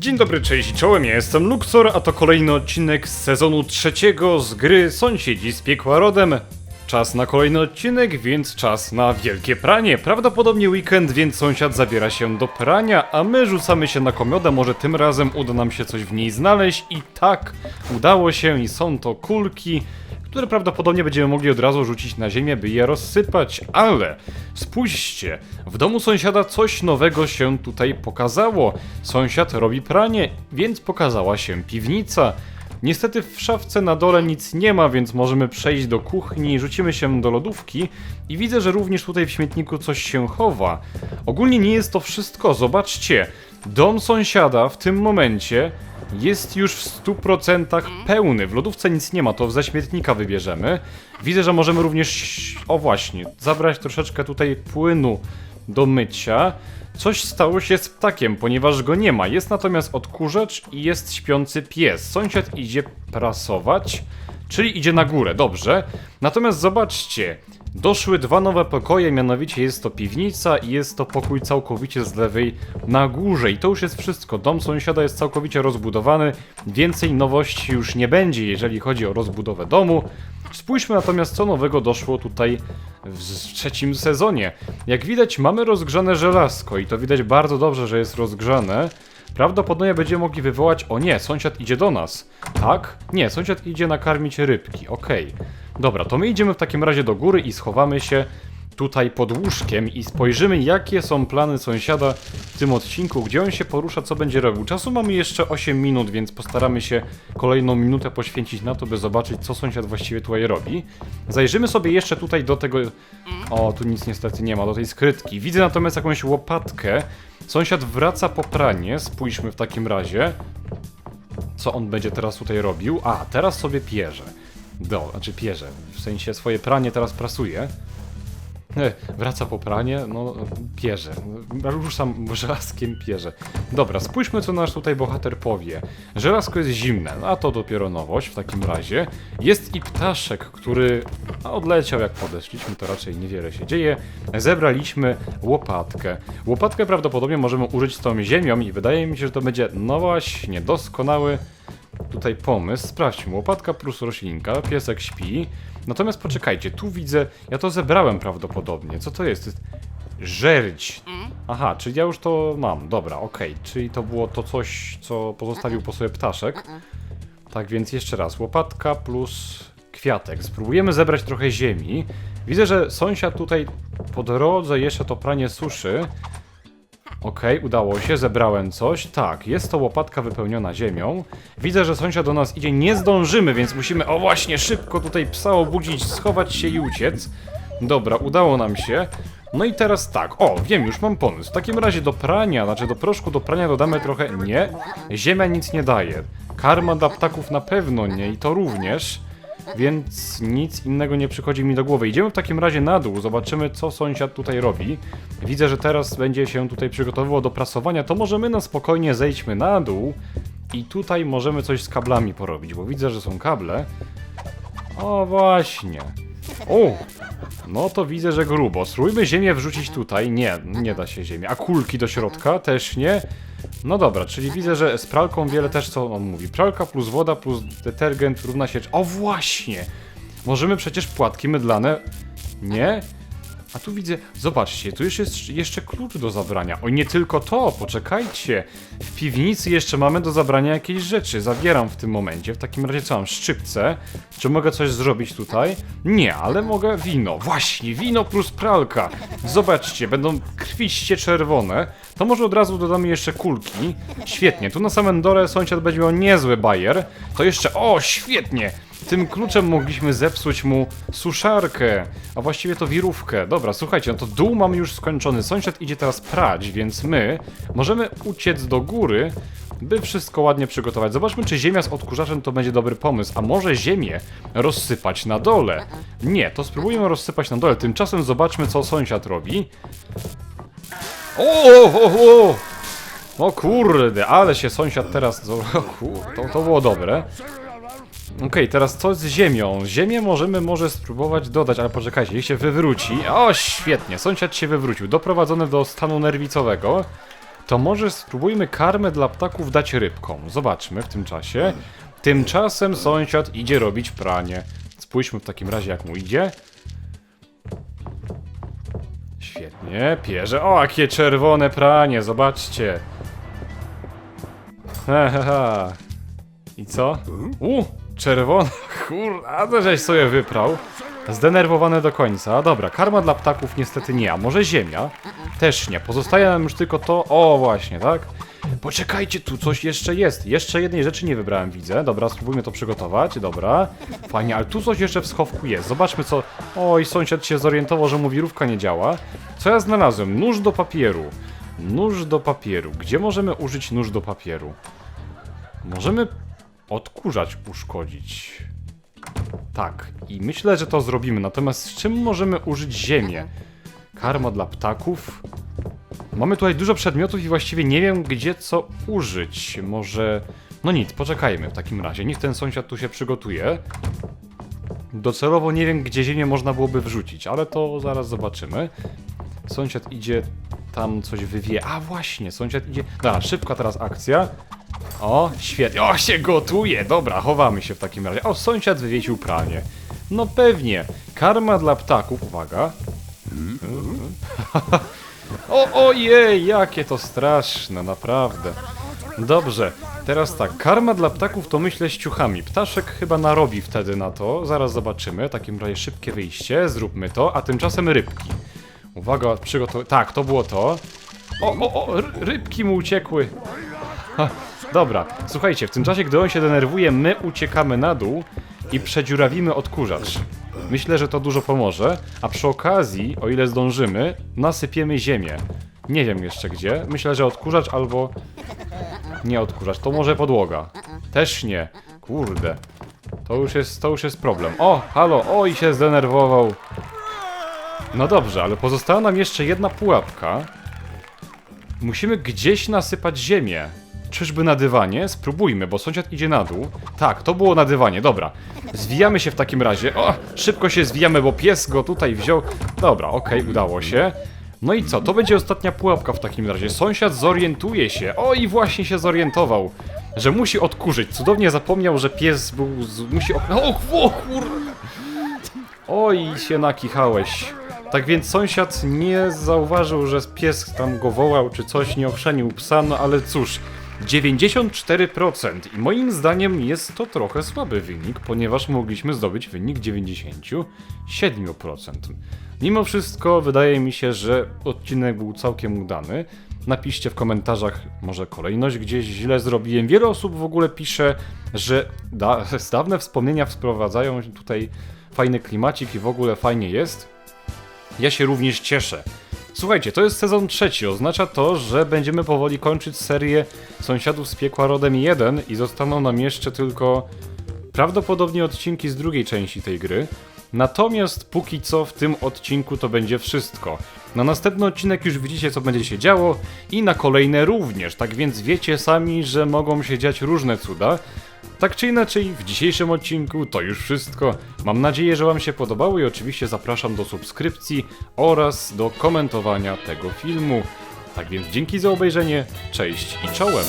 Dzień dobry, cześć, czołem, ja jestem Luxor, a to kolejny odcinek z sezonu trzeciego z gry Sąsiedzi z piekła rodem. Czas na kolejny odcinek, więc czas na wielkie pranie. Prawdopodobnie weekend, więc sąsiad zabiera się do prania, a my rzucamy się na komiodę, może tym razem uda nam się coś w niej znaleźć i tak, udało się i są to kulki, które prawdopodobnie będziemy mogli od razu rzucić na ziemię, by je rozsypać, ale spójrzcie, w domu sąsiada coś nowego się tutaj pokazało. Sąsiad robi pranie, więc pokazała się piwnica. Niestety w szafce na dole nic nie ma, więc możemy przejść do kuchni, rzucimy się do lodówki i widzę, że również tutaj w śmietniku coś się chowa. Ogólnie nie jest to wszystko, zobaczcie, dom sąsiada w tym momencie jest już w 100% pełny. W lodówce nic nie ma, to ze śmietnika wybierzemy. Widzę, że możemy również, o właśnie, zabrać troszeczkę tutaj płynu do mycia. Coś stało się z ptakiem, ponieważ go nie ma. Jest natomiast odkurzacz i jest śpiący pies. Sąsiad idzie prasować, czyli idzie na górę, dobrze. Natomiast zobaczcie, doszły dwa nowe pokoje, mianowicie jest to piwnica i jest to pokój całkowicie z lewej na górze. I to już jest wszystko. Dom sąsiada jest całkowicie rozbudowany. Więcej nowości już nie będzie, jeżeli chodzi o rozbudowę domu. Spójrzmy natomiast, co nowego doszło tutaj w trzecim sezonie. Jak widać, mamy rozgrzane żelazko i to widać bardzo dobrze, że jest rozgrzane. Prawdopodobnie będziemy mogli wywołać. O nie, sąsiad idzie do nas. Tak? Nie, sąsiad idzie nakarmić rybki. Okej. Dobra, to my idziemy w takim razie do góry i schowamy się tutaj pod łóżkiem i spojrzymy, jakie są plany sąsiada w tym odcinku, gdzie on się porusza, co będzie robił. Czasu mamy jeszcze 8 minut, więc postaramy się kolejną minutę poświęcić na to, by zobaczyć, co sąsiad właściwie tutaj robi. Zajrzymy sobie jeszcze tutaj do tego. O, tu nic niestety nie ma, do tej skrytki. Widzę natomiast jakąś łopatkę. Sąsiad wraca po pranie, spójrzmy w takim razie. Co on będzie teraz tutaj robił? A, teraz sobie pierze. Do, znaczy pierze. W sensie swoje pranie teraz prasuje. E, Wraca po pranie, no pierze. Ruszam żelazkiem pierze. Dobra, spójrzmy co nasz tutaj bohater powie. Żelazko jest zimne, a to dopiero nowość w takim razie. Jest i ptaszek, który odleciał jak podeszliśmy, to raczej niewiele się dzieje. Zebraliśmy łopatkę. Łopatkę prawdopodobnie możemy użyć z tą ziemią i wydaje mi się, że to będzie, no właśnie, doskonały tutaj pomysł. Sprawdźmy, łopatka plus roślinka, piesek śpi. Natomiast poczekajcie, tu widzę, ja to zebrałem prawdopodobnie. Co to jest? To jest żerdź. Aha, czyli ja już to mam, dobra, okej. Czyli to było to coś, co pozostawił po sobie ptaszek. Tak więc jeszcze raz, łopatka plus kwiatek. Spróbujemy zebrać trochę ziemi. Widzę, że sąsiad tutaj po drodze jeszcze to pranie suszy. Okej, udało się, zebrałem coś. Tak, jest to łopatka wypełniona ziemią. Widzę, że sąsiad do nas idzie, nie zdążymy, więc musimy, o właśnie, szybko tutaj psa obudzić, schować się i uciec. Dobra, udało nam się. No i teraz tak, o, wiem, już mam pomysł. W takim razie do prania, znaczy do proszku do prania dodamy trochę, nie, ziemia nic nie daje. Karma dla ptaków na pewno nie i to również. Więc nic innego nie przychodzi mi do głowy. Idziemy w takim razie na dół, zobaczymy co sąsiad tutaj robi. Widzę, że teraz będzie się tutaj przygotowywał do prasowania, to może my na spokojnie zejdźmy na dół i tutaj możemy coś z kablami porobić, bo widzę, że są kable. O właśnie. O! No to widzę, że grubo. Spróbujmy ziemię wrzucić tutaj. Nie, nie da się ziemi. A kulki do środka? Też nie. No dobra, czyli widzę, że z pralką wiele też co on mówi. Pralka plus woda plus detergent równa się... O właśnie! Możemy przecież płatki mydlane... Nie? A tu widzę, zobaczcie, tu już jest jeszcze klucz do zabrania. O, nie tylko to, poczekajcie. W piwnicy jeszcze mamy do zabrania jakieś rzeczy. Zabieram w tym momencie. W takim razie co mam? Szczypce. Czy mogę coś zrobić tutaj? Nie, ale mogę wino. Właśnie, wino plus pralka. Zobaczcie, będą krwiście czerwone. To może od razu dodamy jeszcze kulki. Świetnie, tu na samym dole sąsiad będzie miał niezły bajer. To jeszcze, o, świetnie. Tym kluczem mogliśmy zepsuć mu suszarkę, a właściwie to wirówkę. Dobra, słuchajcie, no to dół mamy już skończony. Sąsiad idzie teraz prać, więc my możemy uciec do góry, by wszystko ładnie przygotować. Zobaczmy, czy ziemia z odkurzaczem to będzie dobry pomysł. A może ziemię rozsypać na dole? Nie, to spróbujemy rozsypać na dole. Tymczasem zobaczmy, co sąsiad robi. O, o, o! O kurde, ale się sąsiad teraz... O, kur- to, to było dobre. Okej, teraz co z ziemią? Ziemię możemy może spróbować dodać, ale poczekajcie, niech się wywróci. O, świetnie, sąsiad się wywrócił. Doprowadzony do stanu nerwicowego. to może spróbujmy karmę dla ptaków dać rybkom. Zobaczmy w tym czasie. Tymczasem sąsiad idzie robić pranie. Spójrzmy w takim razie jak mu idzie. Świetnie, pierze. O, jakie czerwone pranie, zobaczcie. Ha. I co? U, czerwona, kur... A to żeś sobie wyprał. Zdenerwowane do końca. Dobra, karma dla ptaków niestety nie, a może ziemia? Też nie. Pozostaje nam już tylko to... O, właśnie, tak? Poczekajcie, tu coś jeszcze jest. Jeszcze jednej rzeczy nie wybrałem, widzę. Dobra, spróbujmy to przygotować. Dobra. Fajnie, ale tu coś jeszcze w schowku jest. Zobaczmy co... Oj, sąsiad się zorientował, że mu wirówka nie działa. Co ja znalazłem? Nóż do papieru. Nóż do papieru. Gdzie możemy użyć nóż do papieru? Możemy odkurzacz uszkodzić. Tak, i myślę, że to zrobimy. Natomiast z czym możemy użyć ziemię? Karma dla ptaków. Mamy tutaj dużo przedmiotów i właściwie nie wiem, gdzie co użyć. Może. No nic, poczekajmy w takim razie. Niech ten sąsiad tu się przygotuje. Docelowo nie wiem, gdzie ziemię można byłoby wrzucić, ale to zaraz zobaczymy. Sąsiad idzie tam coś wywie. A właśnie, sąsiad idzie. Dobra, szybka teraz akcja. O, świetnie. O, się gotuje. Dobra, chowamy się w takim razie. O, sąsiad wywiesił pranie. No pewnie. Karma dla ptaków. Uwaga. O, ojej, jakie to straszne, naprawdę. Dobrze, teraz tak, karma dla ptaków to myślę z ciuchami. Ptaszek chyba narobi wtedy na to, zaraz zobaczymy. W takim razie szybkie wyjście, zróbmy to, a tymczasem rybki. Uwaga, przygotow... Tak, to było to. O, o, o, ry- rybki mu uciekły. Ha, dobra, słuchajcie, w tym czasie, gdy on się denerwuje, my uciekamy na dół i przedziurawimy odkurzacz. Myślę, że to dużo pomoże, a przy okazji, o ile zdążymy, nasypiemy ziemię. Nie wiem jeszcze gdzie. Myślę, że odkurzacz albo... Nie odkurzacz, to może podłoga. Też nie. Kurde. To już jest, to już jest problem. O, halo, oj się zdenerwował. No dobrze, ale pozostała nam jeszcze jedna pułapka. Musimy gdzieś nasypać ziemię. Czyżby na dywanie? Spróbujmy, bo sąsiad idzie na dół. Tak, to było na dywanie, dobra. Zwijamy się w takim razie. O, szybko się zwijamy, bo pies go tutaj wziął. Dobra, okej, udało się. No i co? To będzie ostatnia pułapka w takim razie. Sąsiad zorientuje się. O, i właśnie się zorientował, że musi odkurzyć. Cudownie zapomniał, że pies był. Z... musi. O, o! Oj, się nakichałeś. Tak więc sąsiad nie zauważył, że pies tam go wołał, czy coś nie ochrzanił psa, no ale cóż, 94% i moim zdaniem jest to trochę słaby wynik, ponieważ mogliśmy zdobyć wynik 97%. Mimo wszystko wydaje mi się, że odcinek był całkiem udany. Napiszcie w komentarzach, może kolejność gdzieś źle zrobiłem. Wiele osób w ogóle pisze, że da dawne wspomnienia wprowadzają tutaj fajny klimacik i w ogóle fajnie jest. Ja się również cieszę. Słuchajcie, to jest sezon trzeci, oznacza to, że będziemy powoli kończyć serię Sąsiadów z Piekła Rodem 1 i zostaną nam jeszcze tylko prawdopodobnie odcinki z drugiej części tej gry. Natomiast póki co w tym odcinku to będzie wszystko. Na następny odcinek już widzicie co będzie się działo i na kolejne również, tak więc wiecie sami, że mogą się dziać różne cuda. Tak czy inaczej, w dzisiejszym odcinku to już wszystko. Mam nadzieję, że Wam się podobało i oczywiście zapraszam do subskrypcji oraz do komentowania tego filmu. Tak więc dzięki za obejrzenie, cześć i czołem!